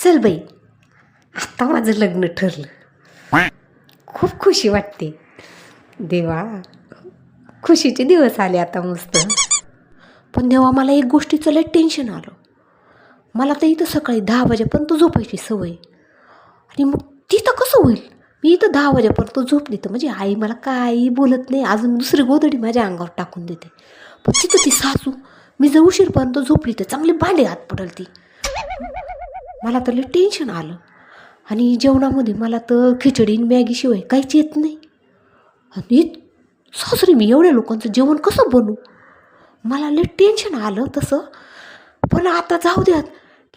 चल बाई. आत्ता माझं लग्न ठरलं. खूप खुशी वाटते. देवा खुशीचे दिवस आले आता मस्त. पण देवा मला एक गोष्टीचं लय टेन्शन आलं. मला तर इथं सकाळी दहा वाजेपर्यंत झोपायची सवय. आणि मग तिथं कसं होईल? मी इथं दहा वाजेपर्यंत झोपली तर म्हणजे आई मला काही बोलत नाही. अजून दुसरी गोदडी माझ्या अंगावर टाकून देते. पण तिथं ती सासू मी जर उशीरपर्यंत झोपली तर चांगली भांडे हात पडल ती. मला तर लई टेन्शन आलं. आणि जेवणामध्ये मला तर खिचडी आणि मॅगीशिवाय काहीच येत नाही. आणि सासरी मी एवढ्या लोकांचं जेवण कसं बनवू मला लई टेन्शन आलं तसं. पण आता जाऊ द्यात.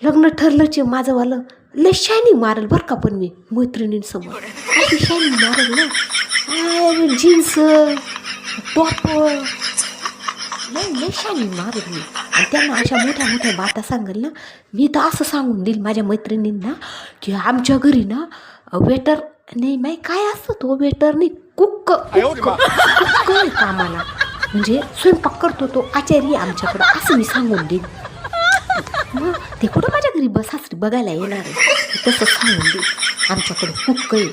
लग्न ठरलंच माझंवालं. लय शायनिंग मारल बरं का पण मी मैत्रिणींसमोर. अशी शायनिंग मारल ना. Jeans top. लय लय शायनिंग मारल मी आणि त्यांना अशा मोठ्या मोठ्या बाता सांगेल ना मी तर असं सांगून देईल माझ्या मैत्रिणींना की आमच्या घरी ना वेटर नाही माही काय असतं तो वेटर नाही कुक कुक कामाला. म्हणजे स्वयंपाक करतो तो आचारी आमच्याकडं असं मी सांगून देईन. मग ते कुठं माझ्या घरी बस सासरी बघायला येणार आहे. तसं सांगून दे आमच्याकडं कुक आहे.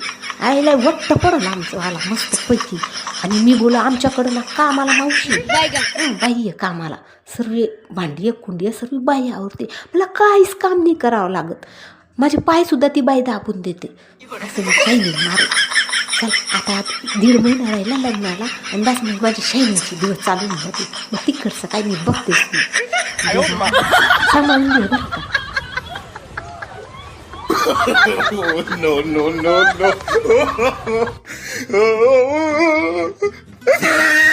आईला वट्ट पडलं आमचं आला मस्त पैकी. आणि मी बोला आमच्याकडं ना कामाला मावशी बाई आहे कामाला. सर्व भांडी आहे, कुंडी आहे, सर्व बाई आवडते मला काहीच काम नाही करावं लागत. माझे पायसुद्धा ती बाई दाबून देते. असं मी काही नाही मारे. चल आता दीड महिना राहिला लग्नाला आणि बस मग माझी शायनिंगची दिवस चालू जाते. मग तिकडचं काय मी बघतेच मी. सांभाळून घे बरं का. No, no, no, no.